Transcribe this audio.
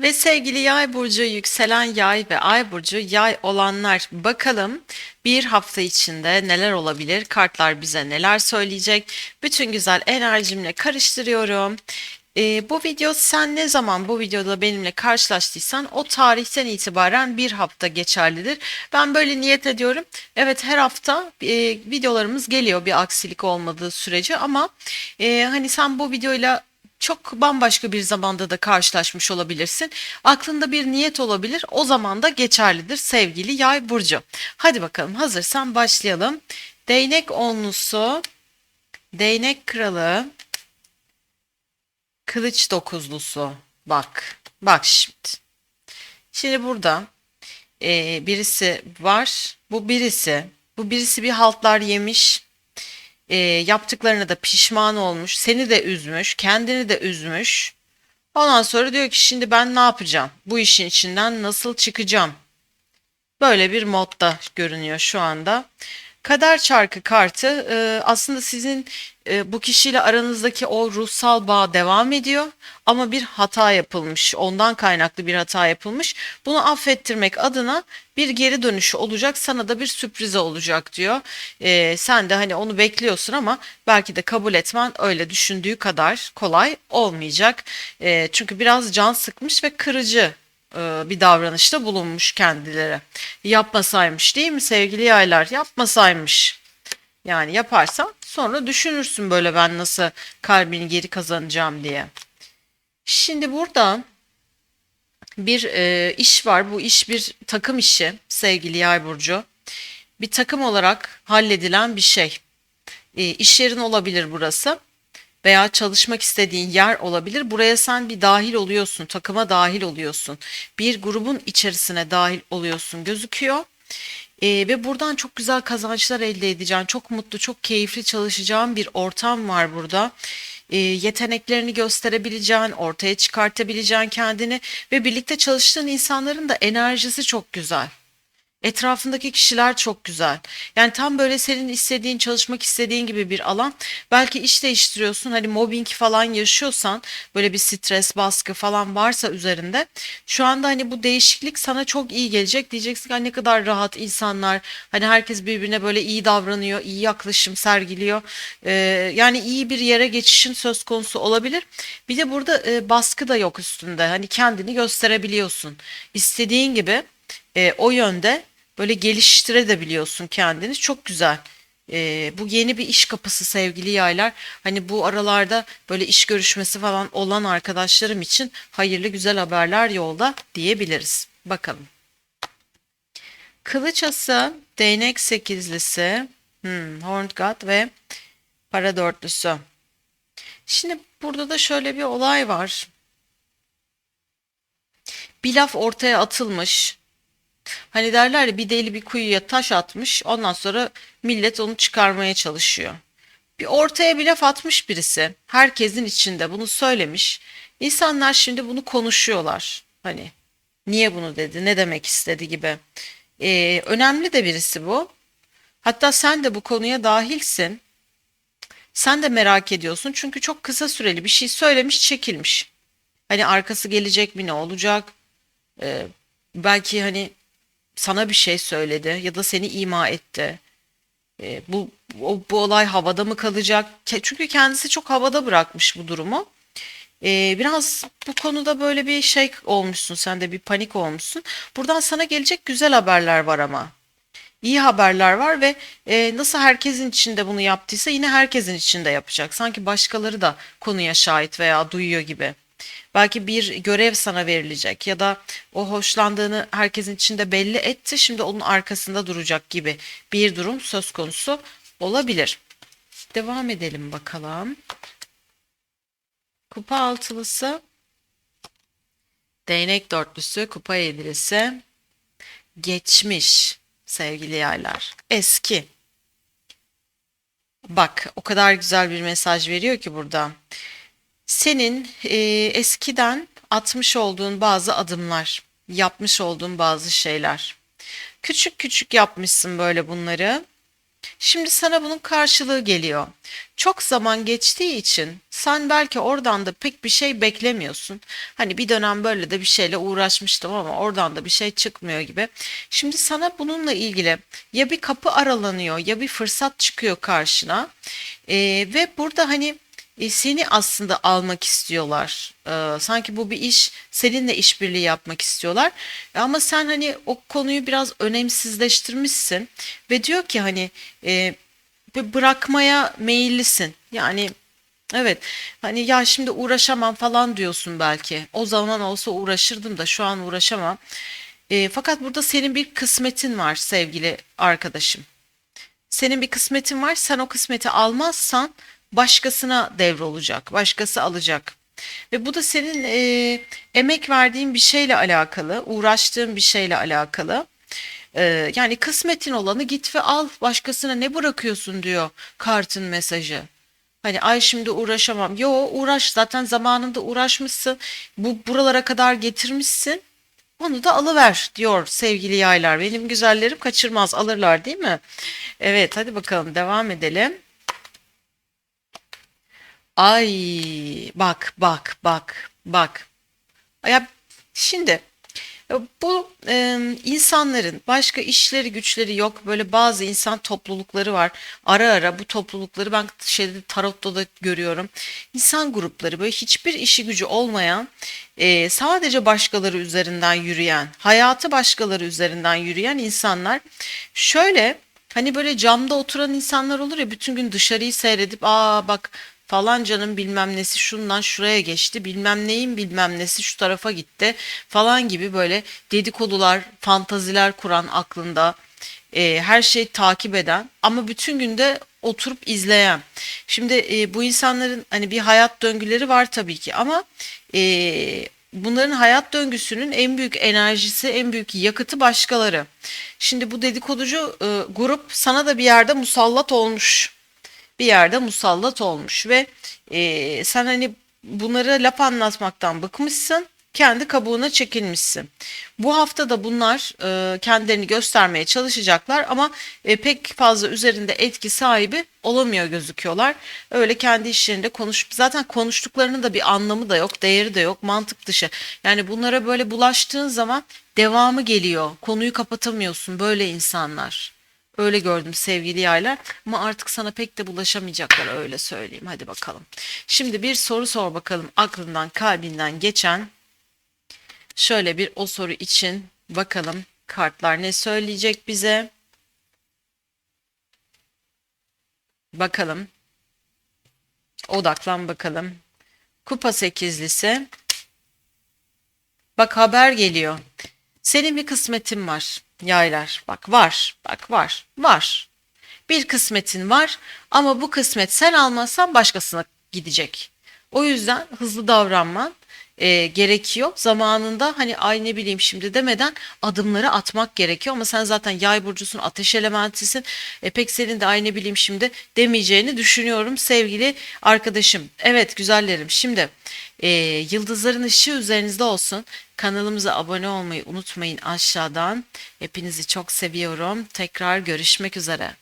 Ve sevgili yay burcu, yükselen yay ve ay burcu yay olanlar bakalım bir hafta içinde neler olabilir? Kartlar bize neler söyleyecek? Bütün güzel enerjimle karıştırıyorum. Ee, bu video sen ne zaman bu videoda benimle karşılaştıysan o tarihten itibaren bir hafta geçerlidir. Ben böyle niyet ediyorum. Evet her hafta e, videolarımız geliyor bir aksilik olmadığı sürece ama e, hani sen bu videoyla çok bambaşka bir zamanda da karşılaşmış olabilirsin. Aklında bir niyet olabilir. O zaman da geçerlidir sevgili Yay burcu. Hadi bakalım hazırsan başlayalım. Değnek onlusu, değnek kralı, kılıç dokuzlusu. Bak, bak şimdi. Şimdi burada e, birisi var. Bu birisi, bu birisi bir haltlar yemiş e, yaptıklarına da pişman olmuş, seni de üzmüş, kendini de üzmüş. Ondan sonra diyor ki şimdi ben ne yapacağım? Bu işin içinden nasıl çıkacağım? Böyle bir modda görünüyor şu anda. Kader çarkı kartı e, aslında sizin e, bu kişiyle aranızdaki o ruhsal bağ devam ediyor ama bir hata yapılmış. Ondan kaynaklı bir hata yapılmış. Bunu affettirmek adına bir geri dönüşü olacak. Sana da bir sürprize olacak diyor. E, sen de hani onu bekliyorsun ama belki de kabul etmen öyle düşündüğü kadar kolay olmayacak. E, çünkü biraz can sıkmış ve kırıcı bir davranışta bulunmuş kendileri. Yapmasaymış değil mi sevgili yaylar? Yapmasaymış. Yani yaparsan sonra düşünürsün böyle ben nasıl kalbini geri kazanacağım diye. Şimdi burada bir e, iş var. Bu iş bir takım işi sevgili yay burcu. Bir takım olarak halledilen bir şey. E, iş yerin olabilir burası veya çalışmak istediğin yer olabilir. Buraya sen bir dahil oluyorsun, takıma dahil oluyorsun. Bir grubun içerisine dahil oluyorsun gözüküyor. Ee, ve buradan çok güzel kazançlar elde edeceğin, çok mutlu, çok keyifli çalışacağın bir ortam var burada. Ee, yeteneklerini gösterebileceğin, ortaya çıkartabileceğin kendini ve birlikte çalıştığın insanların da enerjisi çok güzel. Etrafındaki kişiler çok güzel. Yani tam böyle senin istediğin, çalışmak istediğin gibi bir alan. Belki iş değiştiriyorsun. Hani mobbing falan yaşıyorsan, böyle bir stres, baskı falan varsa üzerinde. Şu anda hani bu değişiklik sana çok iyi gelecek. Diyeceksin ki "Ay ne kadar rahat insanlar. Hani herkes birbirine böyle iyi davranıyor, iyi yaklaşım sergiliyor. Ee, yani iyi bir yere geçişin söz konusu olabilir. Bir de burada e, baskı da yok üstünde. Hani kendini gösterebiliyorsun. İstediğin gibi e, o yönde böyle geliştirebiliyorsun kendini. Çok güzel. Ee, bu yeni bir iş kapısı sevgili yaylar. Hani bu aralarda böyle iş görüşmesi falan olan arkadaşlarım için hayırlı güzel haberler yolda diyebiliriz. Bakalım. Kılıçası, değnek sekizlisi, hmm, Horned God ve para dörtlüsü. Şimdi burada da şöyle bir olay var. Bir laf ortaya atılmış. Hani derler ya bir deli bir kuyuya taş atmış ondan sonra millet onu çıkarmaya çalışıyor. Bir ortaya bir laf atmış birisi. Herkesin içinde bunu söylemiş. İnsanlar şimdi bunu konuşuyorlar. Hani niye bunu dedi, ne demek istedi gibi. Ee, önemli de birisi bu. Hatta sen de bu konuya dahilsin. Sen de merak ediyorsun çünkü çok kısa süreli bir şey söylemiş, çekilmiş. Hani arkası gelecek mi, ne olacak? Ee, belki hani sana bir şey söyledi ya da seni ima etti. E, bu, bu bu olay havada mı kalacak? Çünkü kendisi çok havada bırakmış bu durumu. E, biraz bu konuda böyle bir şey olmuşsun, sen de bir panik olmuşsun. Buradan sana gelecek güzel haberler var ama. İyi haberler var ve e, nasıl herkesin içinde bunu yaptıysa yine herkesin içinde yapacak. Sanki başkaları da konuya şahit veya duyuyor gibi. Belki bir görev sana verilecek ya da o hoşlandığını herkesin içinde belli etti. Şimdi onun arkasında duracak gibi bir durum söz konusu olabilir. Devam edelim bakalım. Kupa altılısı, değnek dörtlüsü, kupa yedilisi, geçmiş sevgili yaylar. Eski. Bak o kadar güzel bir mesaj veriyor ki burada senin e, eskiden atmış olduğun bazı adımlar, yapmış olduğun bazı şeyler. Küçük küçük yapmışsın böyle bunları. Şimdi sana bunun karşılığı geliyor. Çok zaman geçtiği için sen belki oradan da pek bir şey beklemiyorsun. Hani bir dönem böyle de bir şeyle uğraşmıştım ama oradan da bir şey çıkmıyor gibi. Şimdi sana bununla ilgili ya bir kapı aralanıyor ya bir fırsat çıkıyor karşına. Ee, ve burada hani e, seni aslında almak istiyorlar. Ee, sanki bu bir iş, seninle işbirliği yapmak istiyorlar. E, Ama sen hani o konuyu biraz önemsizleştirmişsin ve diyor ki hani e, bırakmaya meyillisin. Yani evet hani ya şimdi uğraşamam falan diyorsun belki. O zaman olsa uğraşırdım da şu an uğraşamam. E, fakat burada senin bir kısmetin var sevgili arkadaşım. Senin bir kısmetin var. Sen o kısmeti almazsan başkasına devrolacak. Başkası alacak. Ve bu da senin e, emek verdiğin bir şeyle alakalı, uğraştığın bir şeyle alakalı. E, yani kısmetin olanı git ve al. Başkasına ne bırakıyorsun diyor kartın mesajı. Hani ay şimdi uğraşamam. Yo uğraş zaten zamanında uğraşmışsın. Bu buralara kadar getirmişsin. Onu da alıver diyor sevgili yaylar. Benim güzellerim kaçırmaz alırlar değil mi? Evet hadi bakalım devam edelim. Ay bak bak bak bak. Ya şimdi e, bu e, insanların başka işleri güçleri yok. Böyle bazı insan toplulukları var. Ara ara bu toplulukları ben şeyde tarotta da görüyorum. İnsan grupları böyle hiçbir işi gücü olmayan e, sadece başkaları üzerinden yürüyen, hayatı başkaları üzerinden yürüyen insanlar şöyle hani böyle camda oturan insanlar olur ya bütün gün dışarıyı seyredip aa bak falancanın bilmem nesi şundan şuraya geçti bilmem neyin bilmem nesi şu tarafa gitti falan gibi böyle dedikodular fantaziler kuran aklında e, her şeyi takip eden ama bütün günde oturup izleyen. Şimdi e, bu insanların hani bir hayat döngüleri var tabii ki ama e, bunların hayat döngüsünün en büyük enerjisi, en büyük yakıtı başkaları. Şimdi bu dedikoducu e, grup sana da bir yerde musallat olmuş bir yerde musallat olmuş ve e, sen hani bunları laf anlatmaktan bıkmışsın. Kendi kabuğuna çekilmişsin. Bu hafta da bunlar e, kendilerini göstermeye çalışacaklar ama e, pek fazla üzerinde etki sahibi olamıyor gözüküyorlar. Öyle kendi işlerinde konuş zaten konuştuklarının da bir anlamı da yok, değeri de yok, mantık dışı. Yani bunlara böyle bulaştığın zaman devamı geliyor. Konuyu kapatamıyorsun böyle insanlar. Öyle gördüm sevgili yaylar ama artık sana pek de bulaşamayacaklar öyle söyleyeyim. Hadi bakalım. Şimdi bir soru sor bakalım aklından kalbinden geçen. Şöyle bir o soru için bakalım kartlar ne söyleyecek bize. Bakalım. Odaklan bakalım. Kupa sekizlisi. Bak haber geliyor. Senin bir kısmetin var. Yaylar. Bak var. Bak var. Var. Bir kısmetin var ama bu kısmet sen almazsan başkasına gidecek. O yüzden hızlı davranman e, gerekiyor. Zamanında hani ay ne bileyim şimdi demeden adımları atmak gerekiyor. Ama sen zaten yay burcusun, ateş elementisin. E, pek senin de ay ne bileyim şimdi demeyeceğini düşünüyorum sevgili arkadaşım. Evet güzellerim. Şimdi e, yıldızların ışığı üzerinizde olsun. Kanalımıza abone olmayı unutmayın aşağıdan. Hepinizi çok seviyorum. Tekrar görüşmek üzere.